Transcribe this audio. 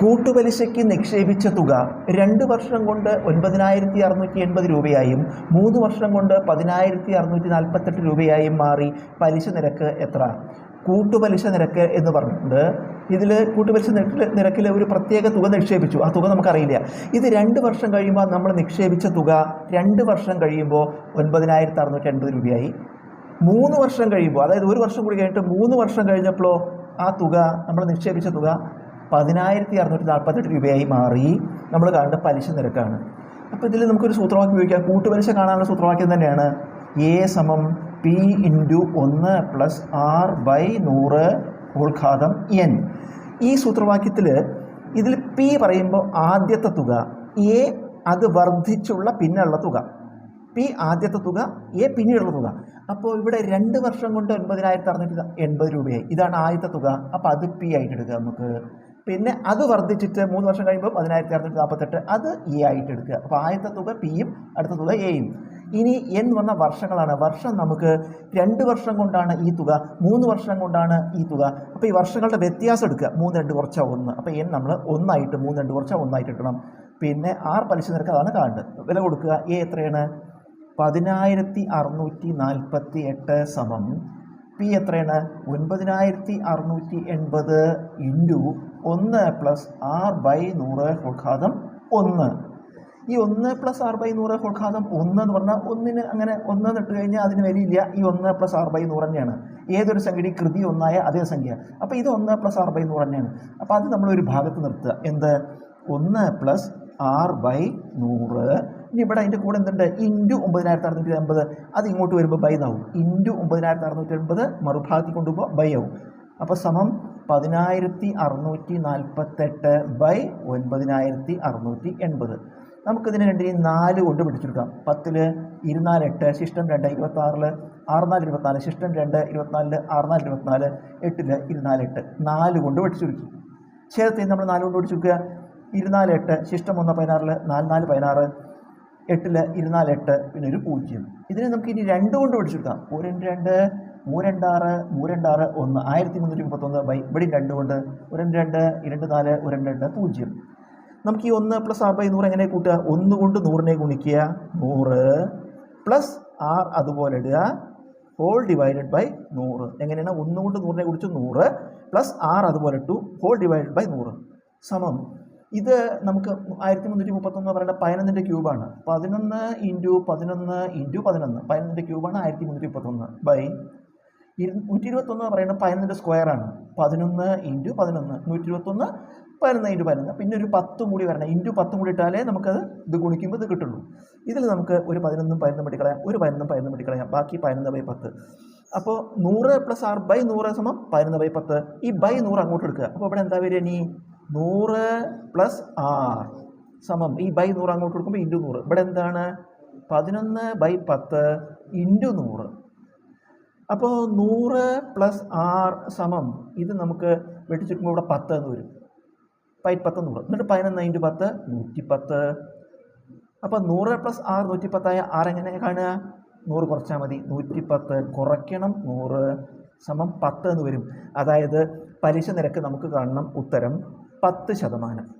കൂട്ടുപലിശയ്ക്ക് നിക്ഷേപിച്ച തുക രണ്ട് വർഷം കൊണ്ട് ഒൻപതിനായിരത്തി അറുന്നൂറ്റി എൺപത് രൂപയായും മൂന്ന് വർഷം കൊണ്ട് പതിനായിരത്തി അറുന്നൂറ്റി നാൽപ്പത്തെട്ട് രൂപയായും മാറി പലിശ നിരക്ക് എത്ര? കൂട്ടുപലിശ നിരക്ക് എന്ന് പറഞ്ഞിട്ടുണ്ട്. ഇതിൽ കൂട്ടുപലിശ നിരക്കിൽ ഒരു പ്രത്യേക തുക നിക്ഷേപിച്ചു. ആ തുക നമുക്കറിയില്ല. ഇത് രണ്ട് വർഷം കഴിയുമ്പോൾ നമ്മൾ നിക്ഷേപിച്ച തുക രണ്ട് വർഷം കഴിയുമ്പോൾ ഒൻപതിനായിരത്തി അറുന്നൂറ്റി എൺപത് രൂപയായി. മൂന്ന് വർഷം കഴിയുമ്പോൾ അതായത് ഒരു വർഷം കൂടി കഴിഞ്ഞിട്ട് മൂന്ന് വർഷം കഴിഞ്ഞപ്പോൾ ആ തുക നമ്മൾ നിക്ഷേപിച്ച തുക പതിനായിരത്തി അറുന്നൂറ്റി നാൽപ്പത്തെട്ട് രൂപയായി മാറി. നമ്മൾ കാണേണ്ട പലിശ നിരക്കാണ്. അപ്പോൾ ഇതിൽ നമുക്കൊരു സൂത്രവാക്യം ഉപയോഗിക്കാം. കൂട്ടുപലിശ കാണാനുള്ള സൂത്രവാക്യം തന്നെയാണ്. എ സമം പി ഇന്റു ഒന്ന് പ്ലസ് ആർ ബൈ നൂറ് ഉൾഘാതം എൻ ഈ സൂത്രവാക്യത്തിൽ ഇതിൽ പി പറയുമ്പോൾ ആദ്യത്തെ തുക എ അത് വർദ്ധിച്ചുള്ള പിന്നുള്ള തുക. പി ആദ്യത്തെ തുക എ പിന്നീടുള്ള തുക. അപ്പോൾ ഇവിടെ രണ്ട് വർഷം കൊണ്ട് ഒൻപതിനായിരത്തി അറുന്നൂറ്റി എൺപത് രൂപയായി. ഇതാണ് ആദ്യത്തെ തുക. അപ്പോൾ അത് പി ആയിട്ട് എടുക്കുക നമുക്ക്. പിന്നെ അത് വർദ്ധിച്ചിട്ട് മൂന്ന് വർഷം കഴിയുമ്പോൾ പതിനായിരത്തി അറുന്നൂറ്റി നാൽപ്പത്തെട്ട് അത് എ ആയിട്ട് എടുക്കുക. അപ്പോൾ ആദ്യത്തെ തുക പിയും അടുത്ത തുക എയും ഇനി എൻ വന്ന വർഷങ്ങളാണ്. വർഷം നമുക്ക് രണ്ട് വർഷം കൊണ്ടാണ് ഈ തുക മൂന്ന് വർഷം കൊണ്ടാണ് ഈ തുക. അപ്പോൾ ഈ വർഷങ്ങളുടെ വ്യത്യാസം എടുക്കുക. മൂന്ന് രണ്ട് കുറച്ച ഒന്ന്. അപ്പോൾ എൻ നമ്മൾ ഒന്നായിട്ട് മൂന്ന് രണ്ട് കുറച്ച ഒന്നായിട്ട് എടുക്കണം. പിന്നെ ആർ പലിശ നിരക്ക് അതാണ് കാണുന്നത് വില കൊടുക്കുക. എ എത്രയാണ്? പതിനായിരത്തി അറുന്നൂറ്റി നാൽപ്പത്തി എട്ട് സമം പി എത്രയാണ്? ഒൻപതിനായിരത്തി അറുന്നൂറ്റി എൺപത് ഇന്റു ഒന്ന് പ്ലസ് ആർ ബൈ നൂറ് ഉൾഘാതം ഒന്ന്. ഈ ഒന്ന് പ്ലസ് ആർ ബൈ നൂറ് ഉൾഘാതം ഒന്ന് എന്ന് പറഞ്ഞാൽ ഒന്നിന് അങ്ങനെ ഒന്ന് ഇട്ട് കഴിഞ്ഞാൽ അതിന് വരിയില്ല. ഈ ഒന്ന് പ്ലസ് ആർ ബൈ നൂറ് തന്നെയാണ്. ഏതൊരു സംഖ്യയുടെ കൃതി ഒന്നായ അതേ സംഖ്യ. അപ്പോൾ ഇത് ഒന്ന് പ്ലസ് ആർ ബൈ നൂറ് തന്നെയാണ്. അപ്പോൾ അത് നമ്മൾ ഒരു ഭാഗത്ത് നിർത്തുക. എന്ത്? ഒന്ന് പ്ലസ് ആർ ബൈ നൂറ് ഇനി ഇവിടെ അതിന്റെ കൂടെ എന്തുണ്ട്? ഇന്റു ഒമ്പതിനായിരത്തി അറുന്നൂറ്റി അമ്പത് അത് ഇങ്ങോട്ട് വരുമ്പോൾ ബൈ എന്നാവും ഇന്റു ഒമ്പതിനായിരത്തി അറുന്നൂറ്റി എൺപത് മറുഭാഗത്തിൽ കൊണ്ടുപോകുമ്പോൾ ബൈ ആവും. അപ്പോൾ സമം പതിനായിരത്തി അറുന്നൂറ്റി നാൽപ്പത്തെട്ട് ബൈ ഒൻപതിനായിരത്തി അറുന്നൂറ്റി എൺപത് നമുക്കിതിനെ രണ്ടിനെയും നാല് കൊണ്ട് പിടിച്ചെടുക്കാം. പത്തിൽ ഇരുന്നാൽ എട്ട് ശിഷ്ടം രണ്ട് ഇരുപത്താറിൽ ആറുനാല് ഇരുപത്തിനാല് ശിഷ്ടം രണ്ട് ഇരുപത്തിനാലിൽ ആറുനാല് ഇരുപത്തിനാല് എട്ടിൽ ഇരുന്നാൽ എട്ട്. നാല് കൊണ്ട് പിടിച്ചെടുക്കും. ഛേദത്തിൽ നമ്മൾ നാല് കൊണ്ട് പിടിച്ചെടുക്കുക. ഇരുന്നാൽ എട്ട് ശിഷ്ടം ഒന്ന് പതിനാറിൽ നാല് നാല് പതിനാറ്. എട്ടിൽ ഇരുന്നാൽ എട്ട് പിന്നെ ഒരു പൂജ്യം. ഇതിനെ നമുക്ക് ഇനി രണ്ട് കൊണ്ട് പഠിച്ചെടുക്കാം ഒരു രണ്ട് രണ്ട് മൂരണ്ടാറ് മൂരണ്ടാറ് ഒന്ന് ആയിരത്തി മുന്നൂറ്റി മുപ്പത്തൊന്ന് ബൈ ഇവിടെ രണ്ട് കൊണ്ട് ഒരു രണ്ട് രണ്ട് ഇരണ്ട് നാല് ഒരു രണ്ട് പൂജ്യം. നമുക്ക് ഈ ഒന്ന് പ്ലസ് ആർ ബൈ നൂറ് എങ്ങനെ കൂട്ടുക? ഒന്ന് കൊണ്ട് നൂറിനെ ഗുണിക്കുക. നൂറ് പ്ലസ് ആർ അതുപോലെ ഇടുക. ഹോൾ ഡിവൈഡഡ് ബൈ നൂറ്. എങ്ങനെയാണ്? ഒന്ന് കൊണ്ട് നൂറിനെ കുറിച്ച് നൂറ് പ്ലസ് ആർ അതുപോലെ ടു ഹോൾ ഡിവൈഡഡ് ബൈ നൂറ്. സമം. ഇത് നമുക്ക് ആയിരത്തി മുന്നൂറ്റി മുപ്പത്തൊന്ന് പറയുന്ന പതിനൊന്നിന്റെ ക്യൂബാണ്. പതിനൊന്ന് ഇന്റു പതിനൊന്ന് ഇന്റു പതിനൊന്ന്. പതിനൊന്നിന്റെ ക്യൂബാണ് ആയിരത്തി മുന്നൂറ്റി മുപ്പത്തൊന്ന് ബൈ നൂറ്റി ഇരുപത്തൊന്ന് പറയുന്നത് പതിനൊന്നിന്റെ സ്ക്വയറാണ്. പതിനൊന്ന് ഇന്റു പതിനൊന്ന് നൂറ്റി ഇരുപത്തൊന്ന് പതിനൊന്ന് ഇന്റു പതിനൊന്ന്. പിന്നെ ഒരു പത്തും കൂടി വരണം. ഇന്റു പത്തും കൂടി ഇട്ടാലേ നമുക്കത് ഇത് ഗുണിക്കുമ്പോൾ ഇത് കിട്ടുള്ളൂ. ഇതിൽ നമുക്ക് ഒരു പതിനൊന്നും പതിനൊന്നും വെട്ടിക്കളയാം ഒരു പതിനൊന്നും പതിനൊന്നും വെട്ടിക്കളയാം ബാക്കി പതിനൊന്ന് ബൈ പത്ത്. അപ്പോൾ നൂറ് പ്ലസ് ആർ ബൈ നൂറ് സമം പതിനൊന്ന് ബൈ പത്ത്. ഈ ബൈ നൂറ് അങ്ങോട്ട് എടുക്കുക. അപ്പോൾ ഇവിടെ എന്താ വരിക ഇനി? നൂറ് പ്ലസ് ആർ സമം. ഈ ബൈ നൂറ് അങ്ങോട്ട് കൊടുക്കുമ്പോൾ ഇന്റു നൂറ്. ഇവിടെ എന്താണ്? പതിനൊന്ന് ബൈ പത്ത് ഇന്റു നൂറ്. അപ്പോൾ നൂറ് പ്ലസ് ആർ സമം. ഇത് നമുക്ക് വെട്ടിച്ചുരുക്കുമ്പോൾ ഇവിടെ പത്ത് എന്ന് വരും. പൈ പത്ത് നൂറ്. എന്നിട്ട് പതിനൊന്ന് ഇന്റു പത്ത് നൂറ്റി പത്ത് അപ്പോൾ നൂറ് പ്ലസ് ആറ് നൂറ്റി പത്തായ ആറ് എങ്ങനെ കാണുക? നൂറ് കുറച്ചാൽ മതി. നൂറ്റി പത്ത് കുറയ്ക്കണം നൂറ് സമം പത്ത് എന്ന് വരും. അതായത് പലിശ നിരക്ക് നമുക്ക് കാണണം ഉത്തരം പത്ത് ശതമാനം.